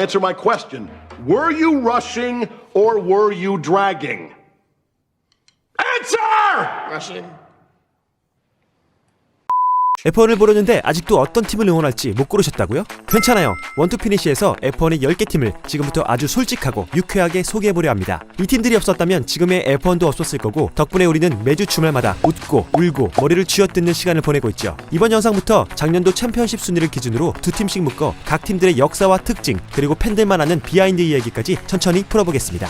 answer my question. Were you rushing or were you dragging? Answer! Russian. F1을 보려는데 아직도 어떤 팀을 응원할지 못 고르셨다고요? 괜찮아요. 원투 피니시에서 F1의 10개 팀을 지금부터 아주 솔직하고 유쾌하게 소개해보려 합니다. 이 팀들이 없었다면 지금의 F1도 없었을 거고 덕분에 우리는 매주 주말마다 웃고 울고 머리를 쥐어뜯는 시간을 보내고 있죠. 이번 영상부터 작년도 챔피언십 순위를 기준으로 두 팀씩 묶어 각 팀들의 역사와 특징 그리고 팬들만 아는 비하인드 이야기까지 천천히 풀어보겠습니다.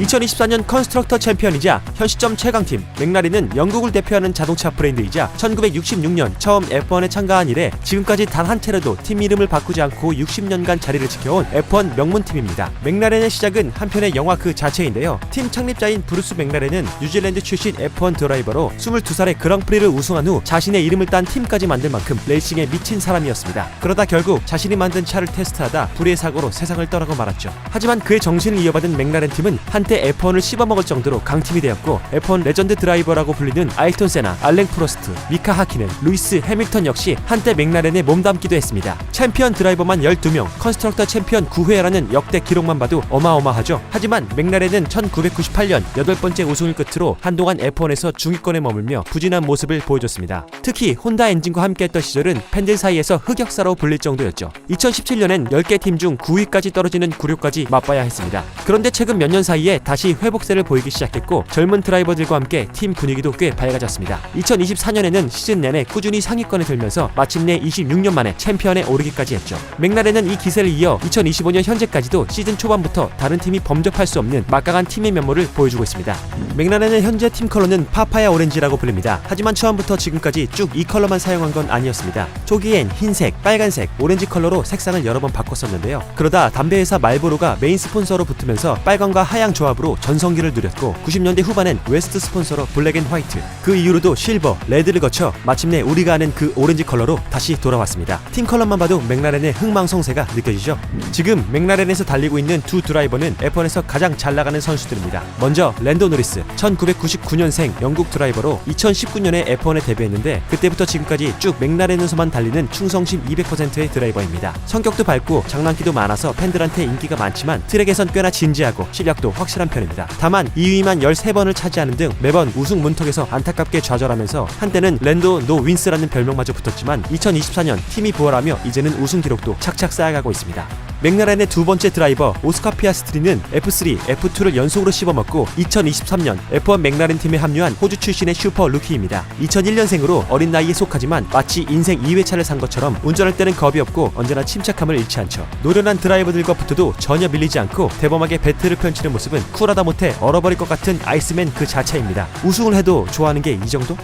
2024년 컨스트럭터 챔피언이자 현 시점 최강팀 맥라렌은 영국을 대표하는 자동차 브랜드이자 1966년 처음 F1에 참가한 이래 지금까지 단 한 차례도 팀 이름을 바꾸지 않고 60년간 자리를 지켜온 F1 명문팀입니다. 맥라렌의 시작은 한편의 영화 그 자체인데요. 팀 창립자인 브루스 맥라렌은 뉴질랜드 출신 F1 드라이버로 22살에 그랑프리를 우승한 후 자신의 이름을 딴 팀까지 만들 만큼 레이싱에 미친 사람이었습니다. 그러다 결국 자신이 만든 차를 테스트하다 불의의 사고로 세상을 떠나고 말았죠. 하지만 그의 정신을 이어받은 맥라렌 팀은 한때 F1을 씹어먹을 정도로 강팀이 되었고 F1 레전드 드라이버라고 불리는 아이톤 세나, 알랭 프로스트, 미카 하키넨, 루이스 해밀턴 역시 한때 맥라렌에 몸담기도 했습니다. 챔피언 드라이버만 12명, 컨스트럭터 챔피언 9회라는 역대 기록만 봐도 어마어마하죠. 하지만 맥라렌은 1998년 8번째 우승을 끝으로 한동안 F1에서 중위권에 머물며 부진한 모습을 보여줬습니다. 특히 혼다 엔진과 함께했던 시절은 팬들 사이에서 흑역사로 불릴 정도였죠. 2017년엔 10개 팀 중 9위까지 떨어지는 구류까지 맛봐야 했습니다. 그런데 최근 몇 년 사이에 다시 회복세를 보이기 시작했고 젊은 드라이버들과 함께 팀 분위기도 꽤 밝아졌습니다. 2024년에는 시즌 내내 꾸준히 상위권에 들면서 마침내 26년 만에 챔피언에 오르기까지 했죠. 맥라렌은 이 기세를 이어 2025년 현재까지도 시즌 초반부터 다른 팀이 범접할 수 없는 막강한 팀의 면모를 보여주고 있습니다. 맥라렌의 현재 팀 컬러는 파파야 오렌지라고 불립니다. 하지만 처음부터 지금까지 쭉 이 컬러만 사용한 건 아니었습니다. 초기엔 흰색, 빨간색, 오렌지 컬러로 색상을 여러 번 바꿨었는데요. 그러다 담배 회사 말보로가 메인 스폰서로 붙으면서 빨강과 하양 조합으로 전성기를 누렸고 90년대 후반엔 웨스트 스폰서로 블랙 앤 화이트 그 이후로도 실버, 레드를 거쳐 마침내 우리가 아는 그 오렌지 컬러로 다시 돌아왔습니다. 팀 컬러만 봐도 맥라렌의 흥망성쇠가 느껴지죠. 지금 맥라렌에서 달리고 있는 두 드라이버는 F1에서 가장 잘 나가는 선수들입니다. 먼저 랜도 노리스 1999년생 영국 드라이버로 2019년에 F1에 데뷔했는데 그때부터 지금까지 쭉 맥라렌에서만 달리는 충성심 200%의 드라이버입니다. 성격도 밝고 장난기도 많아서 팬들한테 인기가 많지만 트랙에선 꽤나 진지하고 실력도 확실한 편입니다. 다만 2위만 13번을 차지하는 등 매번 우승 문턱에서 안타깝게 좌절하면서 한때는 랜도 노 윈스라는 별명마저 붙었지만 2024년 팀이 부활하며 이제는 우승 기록도 착착 쌓아가고 있습니다. 맥라렌의 두 번째 드라이버 오스카 피아스트리는 F3, F2를 연속으로 씹어먹고 2023년 F1 맥라렌 팀에 합류한 호주 출신의 슈퍼 루키입니다. 2001년생으로 어린 나이에 속하지만 마치 인생 2회차를 산 것처럼 운전할 때는 겁이 없고 언제나 침착함을 잃지 않죠. 노련한 드라이버들과 붙어도 전혀 밀리지 않고 대범하게 배틀을 펼치는 모습은 쿨하다 못해 얼어버릴 것 같은 아이스맨 그 자체입니다. 우승을 해도 좋아하는 게 이 정도?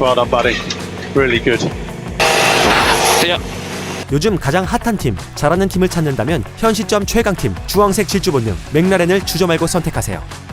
Well done, buddy. Really good. 요즘 가장 핫한 팀, 잘하는 팀을 찾는다면 현 시점 최강팀, 주황색 질주 본능, 맥라렌을 주저 말고 선택하세요.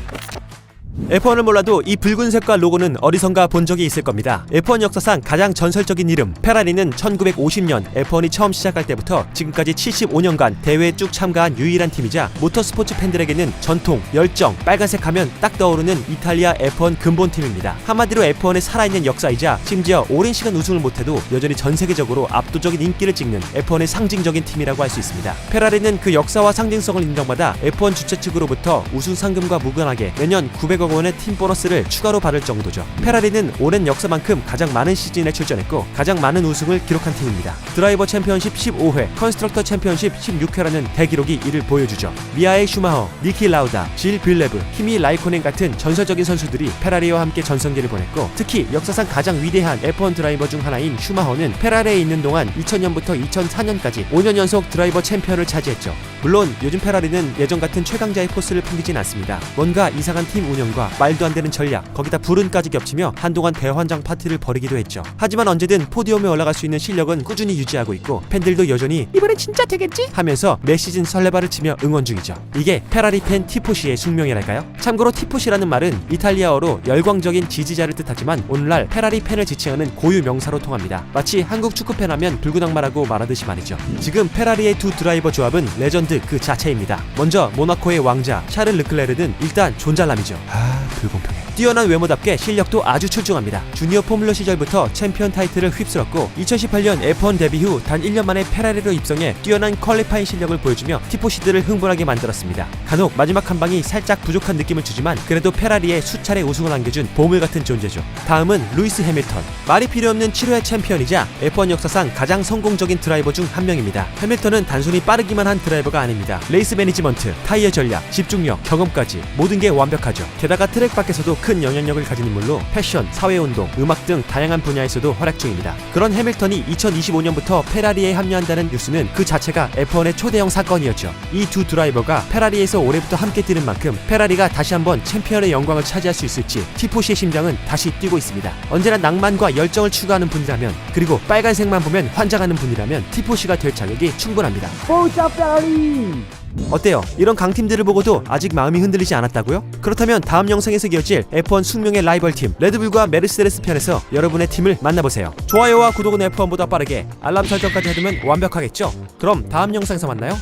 F1을 몰라도 이 붉은색과 로고는 어디선가 본 적이 있을 겁니다. F1 역사상 가장 전설적인 이름, 페라리는 1950년 F1이 처음 시작할 때부터 지금까지 75년간 대회에 쭉 참가한 유일한 팀이자 모터스포츠 팬들에게는 전통, 열정, 빨간색 하면 딱 떠오르는 이탈리아 F1 근본팀입니다. 한마디로 F1의 살아있는 역사이자 심지어 오랜 시간 우승을 못해도 여전히 전 세계적으로 압도적인 인기를 찍는 F1의 상징적인 팀이라고 할 수 있습니다. 페라리는 그 역사와 상징성을 인정받아 F1 주최 측으로부터 우승 상금과 무관하게 매년 900억 원의 팀 보너스를 추가로 받을 정도죠. 페라리는 오랜 역사만큼 가장 많은 시즌에 출전했고 가장 많은 우승을 기록한 팀입니다. 드라이버 챔피언십 15회, 컨스트럭터 챔피언십 16회라는 대기록이 이를 보여주죠. 미아의 슈마허, 니키 라우다, 질 빌레브, 키미 라이코넨 같은 전설적인 선수들이 페라리와 함께 전성기를 보냈고 특히 역사상 가장 위대한 F1 드라이버 중 하나인 슈마허는 페라리에 있는 동안 2000년부터 2004년까지 5년 연속 드라이버 챔피언을 차지했죠. 물론 요즘 페라리는 예전 같은 최강자의 포스를 풍기진 않습니다. 뭔가 이상한 팀 운영 과 말도 안 되는 전략, 거기다 불운까지 겹치며 한동안 대환장 파티를 벌이기도 했죠. 하지만 언제든 포디움에 올라갈 수 있는 실력은 꾸준히 유지하고 있고 팬들도 여전히 이번엔 진짜 되겠지? 하면서 매 시즌 설레발을 치며 응원 중이죠. 이게 페라리 팬 티포시의 숙명이랄까요? 참고로 티포시라는 말은 이탈리아어로 열광적인 지지자를 뜻하지만 오늘날 페라리 팬을 지칭하는 고유 명사로 통합니다. 마치 한국 축구 팬 하면 붉은 악마라고 말하듯이 말이죠. 지금 페라리의 두 드라이버 조합은 레전드 그 자체입니다. 먼저 모나코의 왕자 샤를 르클레르는 일단 존잘남이죠. 아 불공평해. 뛰어난 외모답게 실력도 아주 출중합니다. 주니어 포뮬러 시절부터 챔피언 타이틀을 휩쓸었고 2018년 F1 데뷔 후 단 1년 만에 페라리로 입성해 뛰어난 퀄리파잉 실력을 보여주며 티포시들을 흥분하게 만들었습니다. 간혹 마지막 한 방이 살짝 부족한 느낌을 주지만 그래도 페라리에 수차례 우승을 안겨준 보물 같은 존재죠. 다음은 루이스 해밀턴. 말이 필요 없는 7회 챔피언이자 F1 역사상 가장 성공적인 드라이버 중 한 명입니다. 해밀턴은 단순히 빠르기만 한 드라이버가 아닙니다. 레이스 매니지먼트, 타이어 전략, 집중력, 경험까지 모든 게 완벽하죠. 게다가 트랙 밖에서도 큰 영향력을 가진 인물로 패션, 사회운동, 음악 등 다양한 분야에서도 활약 중입니다. 그런 해밀턴이 2025년부터 페라리에 합류한다는 뉴스는 그 자체가 F1의 초대형 사건이었죠. 이 두 드라이버가 페라리에서 올해부터 함께 뛰는 만큼 페라리가 다시 한번 챔피언의 영광을 차지할 수 있을지 티포시의 심장은 다시 뛰고 있습니다. 언제나 낭만과 열정을 추구하는 분이라면 그리고 빨간색만 보면 환장하는 분이라면 티포시가 될 자격이 충분합니다. 어때요? 이런 강팀들을 보고도 아직 마음이 흔들리지 않았다고요? 그렇다면 다음 영상에서 이어질 F1 숙명의 라이벌 팀 레드불과 메르세데스 편에서 여러분의 팀을 만나보세요. 좋아요와 구독은 F1보다 빠르게 알람 설정까지 해두면 완벽하겠죠? 그럼 다음 영상에서 만나요.